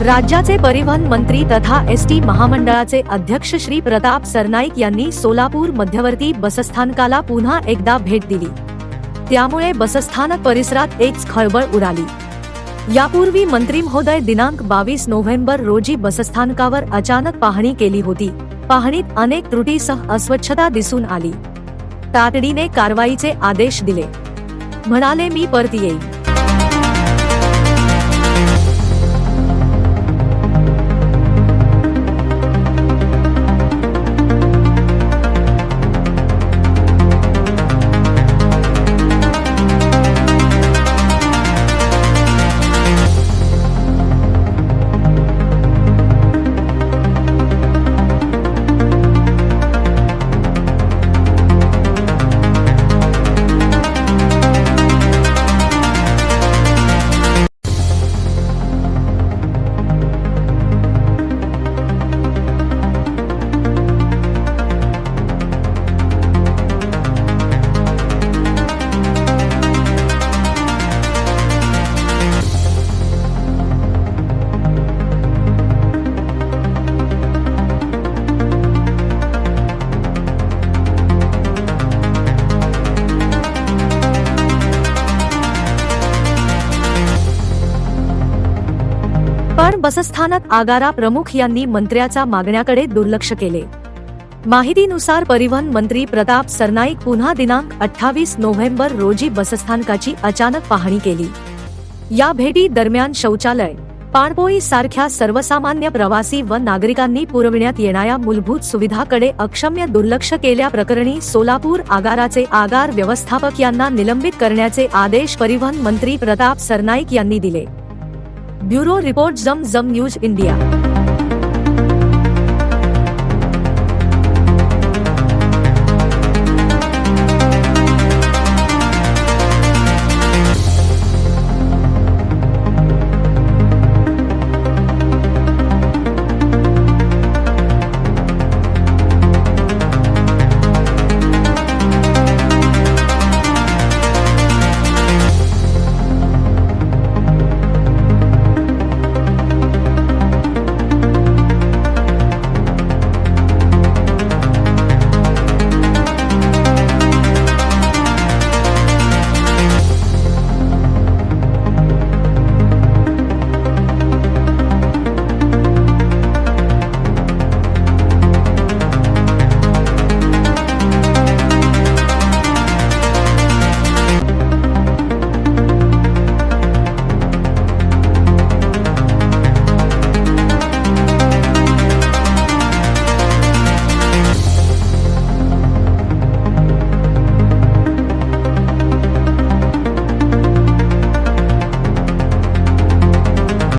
राज्याचे परिवहन मंत्री तथा एस टी महामंडळाचे अध्यक्ष श्री प्रताप सरनाईक यांनी सोलापूर मध्यवर्ती बसस्थानकाला पुन्हा एकदा भेट दिली. त्यामुळे बसस्थानक परिसरात एक खळबळ उडाली. यापूर्वी मंत्री महोदय दिनांक बावीस नोव्हेंबर रोजी बसस्थानकावर अचानक पाहणी केली होती. पाहणीत अनेक त्रुटीसह अस्वच्छता दिसून आली. तातडीने कारवाईचे आदेश दिले. म्हणाले मी परत येईल पण बसस्थानक आगारा प्रमुख यांनी मंत्र्याच्या मागण्याकडे दुर्लक्ष केले. माहितीनुसार परिवहन मंत्री प्रताप सरनाईक पुन्हा दिनांक अठ्ठावीस नोव्हेंबर रोजी बसस्थानकाची अचानक पाहणी केली. या भेटी दरम्यान शौचालय पाणपोई सारख्या सर्वसामान्य प्रवासी व नागरिकांनी पुरविण्यात येणाऱ्या मूलभूत सुविधाकडे अक्षम्य दुर्लक्ष केल्याप्रकरणी सोलापूर आगाराचे आगार व्यवस्थापक यांना निलंबित करण्याचे आदेश परिवहन मंत्री प्रताप सरनाईक यांनी दिले. Bureau Report Zam Zam News India.